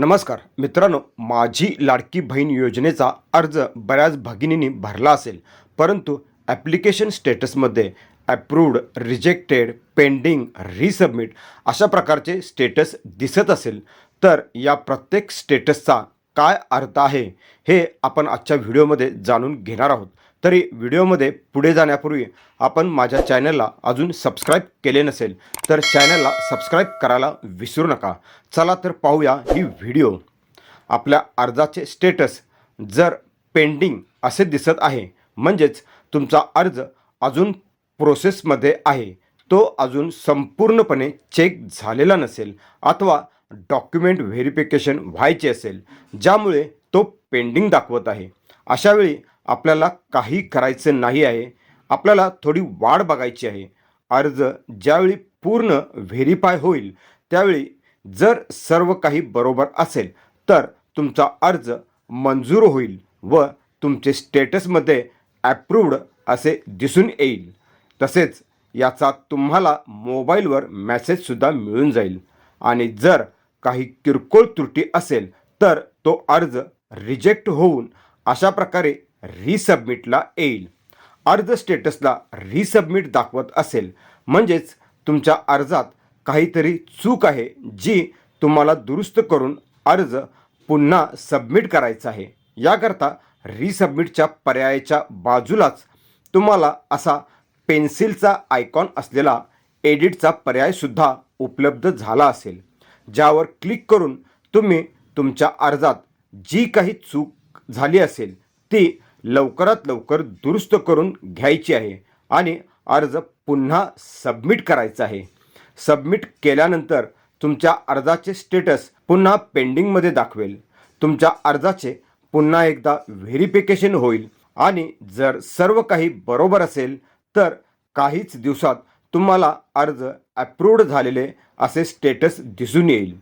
नमस्कार मित्रांनो माझी लाडकी बहीण योजनेचा अर्ज बऱ्याच भगिनींनी भरला असेल परंतु ॲप्लिकेशन स्टेटसमध्ये ॲप्रूव्ड रिजेक्टेड पेंडिंग रिसबमिट अशा प्रकारचे स्टेटस दिसत असेल. तर या प्रत्येक स्टेटसचा काय अर्थ आहे हे आपण आजच्या व्हिडिओमध्ये जाणून घेणार आहोत. तरी व्हिडिओमध्ये पुढे जाण्यापूर्वी आपण माझ्या चॅनलला अजून सबस्क्राईब केले नसेल तर चॅनलला सबस्क्राईब करायला विसरू नका. चला तर पाहूया ही व्हिडिओ. आपल्या अर्जाचे स्टेटस जर पेंडिंग असे दिसत आहे म्हणजेच तुमचा अर्ज अजून प्रोसेसमध्ये आहे तो अजून संपूर्णपणे चेक झालेला नसेल अथवा डॉक्युमेंट व्हेरिफिकेशन व्हायचे असेल ज्यामुळे तो पेंडिंग दाखवत आहे. अशावेळी आपल्याला काही करायचं नाही आहे. आपल्याला थोडी वाढ बघायची आहे. अर्ज ज्यावेळी पूर्ण व्हेरीफाय होईल त्यावेळी जर सर्व काही बरोबर असेल तर तुमचा अर्ज मंजूर होईल व तुमचे स्टेटसमध्ये ॲप्रूव्ड असे दिसून येईल. तसेच याचा तुम्हाला मोबाईलवर मेसेजसुद्धा मिळून जाईल. आणि जर काही किरकोळ त्रुटी असेल तर तो अर्ज रिजेक्ट होऊन अशा प्रकारे रिसबमिटला येईल. अर्ज स्टेटसला रिसबमिट दाखवत असेल. म्हणजेच तुमच्या अर्जात काहीतरी चूक आहे जी तुम्हाला दुरुस्त करून अर्ज पुन्हा सबमिट करायचा आहे. याकरता रिसबमिटच्या पर्यायाच्या बाजूलाच तुम्हाला असा पेन्सिलचा आयकॉन असलेला एडिटचा पर्यायसुद्धा उपलब्ध झाला असेल ज्यावर क्लिक करून तुम्ही तुमच्या अर्जात जी काही चूक झाली असेल ती लवकरात लवकर दुरुस्त करून घ्यायची आहे आणि अर्ज पुन्हा सबमिट करायचा आहे. सबमिट केल्यानंतर तुमच्या अर्जाचे स्टेटस पुन्हा पेंडिंगमध्ये दाखवेल. तुमच्या अर्जाचे पुन्हा एकदा व्हेरिफिकेशन होईल आणि जर सर्व काही बरोबर असेल तर काहीच दिवसात तुम्हाला अर्ज ॲप्रूव्ड झालेले असे स्टेटस दिसून येईल.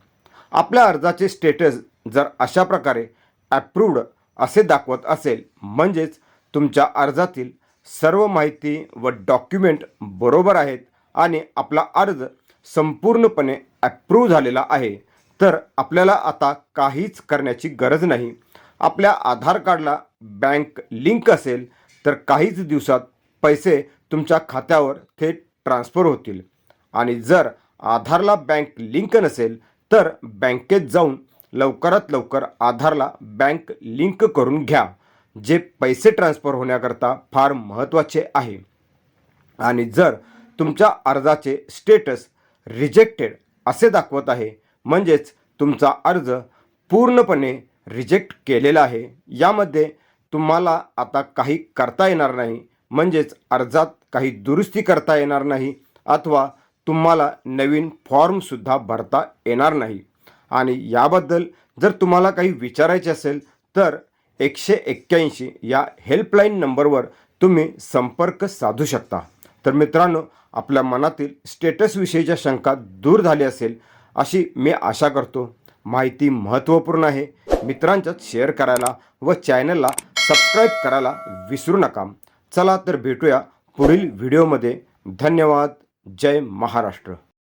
आपल्या अर्जाचे स्टेटस जर अशा प्रकारे अप्रूव्ड असे दाखवत असेल. म्हणजेच तुमच्या अर्जातील सर्व माहिती व डॉक्युमेंट बरोबर आहेत आणि आपला अर्ज संपूर्णपणे ॲप्रूव्ह झालेला आहे. तर आपल्याला आता काहीच करण्याची गरज नाही. आपल्या आधार कार्डला बँक लिंक असेल तर काहीच दिवसात पैसे तुमच्या खात्यावर थेट ट्रान्स्फर होतील. आणि जर आधारला बँक लिंक नसेल तर बँकेत जाऊन लवकरात लवकर आधारला बँक लिंक करून घ्या जे पैसे ट्रान्स्फर होण्याकरता फार महत्त्वाचे आहे. आणि जर तुमच्या अर्जाचे स्टेटस रिजेक्टेड असे दाखवत आहे म्हणजेच तुमचा अर्ज पूर्णपणे रिजेक्ट केलेला आहे यामध्ये तुम्हाला आता काही करता येणार नाही म्हणजेच अर्जात काही दुरुस्ती करता येणार नाही अथवा तुम्हाला नवीन फॉर्मसुद्धा भरता येणार नाही. आणि याबद्दल जर तुम्हाला काही विचारायचे असेल तर एकशे एक्क्याऐंशी या हेल्पलाईन नंबरवर तुम्ही संपर्क साधू शकता. तर मित्रांनो आपल्या मनातील स्टेटसविषयीच्या शंका दूर झाली असेल अशी मी आशा करतो. माहिती महत्त्वपूर्ण आहे. मित्रांच्यात शेअर करायला व चॅनलला सबस्क्राईब करायला विसरू नका. चला तर भेटूया पुढील व्हिडिओमध्ये धन्यवाद. जय महाराष्ट्र.